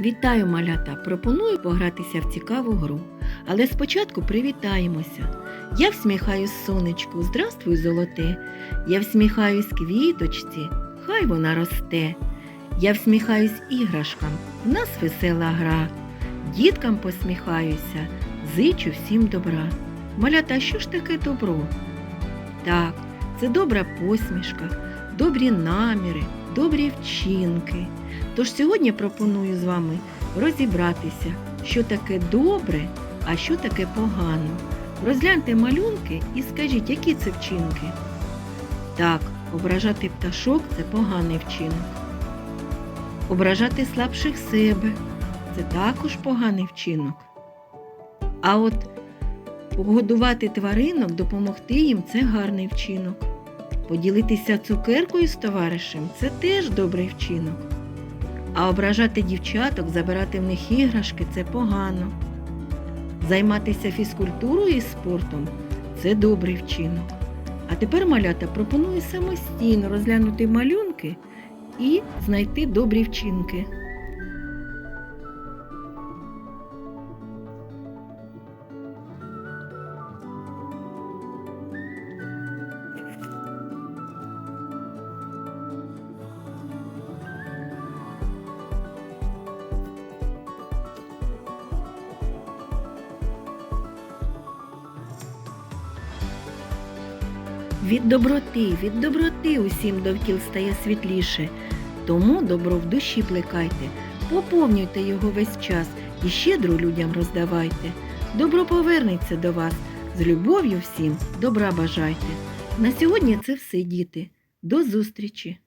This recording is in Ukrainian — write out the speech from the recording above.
Вітаю, малята! Пропоную погратися в цікаву гру. Але спочатку привітаємося. Я всміхаюсь сонечку, здравствуй, золоте. Я всміхаюсь квіточці, хай вона росте. Я всміхаюсь іграшкам, в нас весела гра. Діткам посміхаюся, зичу всім добра. Малята, що ж таке добро? Так, це добра посмішка, добрі наміри, добрі вчинки. Тож сьогодні пропоную з вами розібратися, що таке добре, а що таке погано. Розгляньте малюнки і скажіть, які це вчинки. Так, ображати пташок це поганий вчинок. Ображати слабших себе це також поганий вчинок. А от погодувати тваринок, допомогти їм це гарний вчинок. Поділитися цукеркою з товаришем це теж добрий вчинок. А ображати дівчаток, забирати в них іграшки це погано. Займатися фізкультурою і спортом це добрий вчинок. А тепер малята пропоную самостійно розглянути малюнки і знайти добрі вчинки. Від доброти, від доброти усім довкіл стає світліше. Тому добро в душі плекайте, поповнюйте його весь час і щедро людям роздавайте. Добро повернеться до вас. З любов'ю всім добра бажайте. На сьогодні це все, діти. До зустрічі!